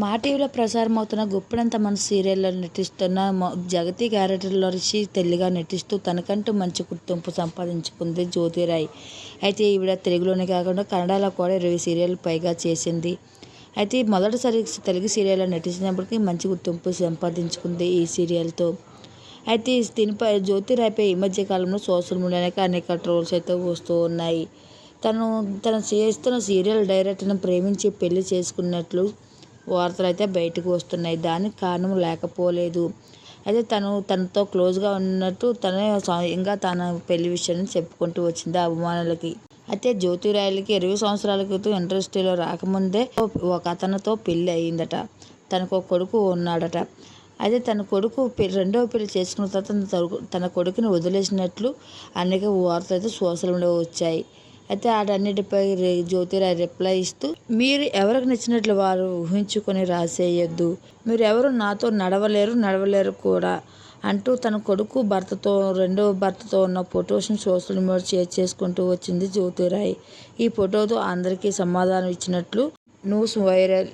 మా టీవీలో ప్రసారం అవుతున్న గుప్పెడంత మన సీరియల్లో నటిస్తున్న జగతి క్యారెక్టర్లో రిషి తెల్లిగా నటిస్తూ తనకంటూ మంచి గుర్తింపు సంపాదించుకుంది జ్యోతిరాయ్. అయితే ఈవిడ తెలుగులోనే కాకుండా కన్నడలో కూడా ఇరవై సీరియల్ పైగా చేసింది. అయితే మొదటిసారి తెలుగు సీరియల్లో నటించినప్పటికీ మంచి గుర్తింపు సంపాదించుకుంది ఈ సీరియల్తో. అయితే దీనిపై జ్యోతిరాయ్పై ఈ మధ్య కాలంలో సోషల్ మీడియాకి అనేక ట్రోల్స్ అయితే వస్తూ ఉన్నాయి. తను తను చేస్తున్న సీరియల్ డైరెక్టర్ను ప్రేమించి పెళ్ళి చేసుకున్నట్లు వార్తలు అయితే బయటకు వస్తున్నాయి. దానికి కారణం లేకపోలేదు. అయితే తను తనతో క్లోజ్గా ఉన్నట్టు తనే స్వయంగా తన పెళ్ళి విషయాన్ని చెప్పుకుంటూ వచ్చింది ఆ అభిమానులకి. అయితే జ్యోతిరాయలకి ఇరవై సంవత్సరాల క్రితం ఇండస్ట్రీలో రాకముందే ఒక అతనితో పెళ్ళి అయిందట. తనకు ఒక కొడుకు ఉన్నాడట. అయితే తన కొడుకు పె- రెండవ పెళ్ళి చేసుకున్న తర్వాత తన కొడుకుని వదిలేసినట్లు అనేక వార్తలు అయితే సోషల్ మీడియా వచ్చాయి. అయితే వాటన్నిటిపై జ్యోతిరాయ్ రిప్లై ఇస్తూ మీరు ఎవరికి నచ్చినట్లు వారు ఊహించుకొని రాసేయొద్దు. మీరు ఎవరు నాతో నడవలేరు నడవలేరు కూడా అంటూ తన కొడుకు భర్తతో రెండవ భర్తతో ఉన్న ఫొటోస్ని సోషల్ మీడియా షేర్ చేసుకుంటూ వచ్చింది జ్యోతిరాయ్. ఈ ఫోటోతో అందరికీ సమాధానం ఇచ్చినట్లు న్యూస్ వైరల్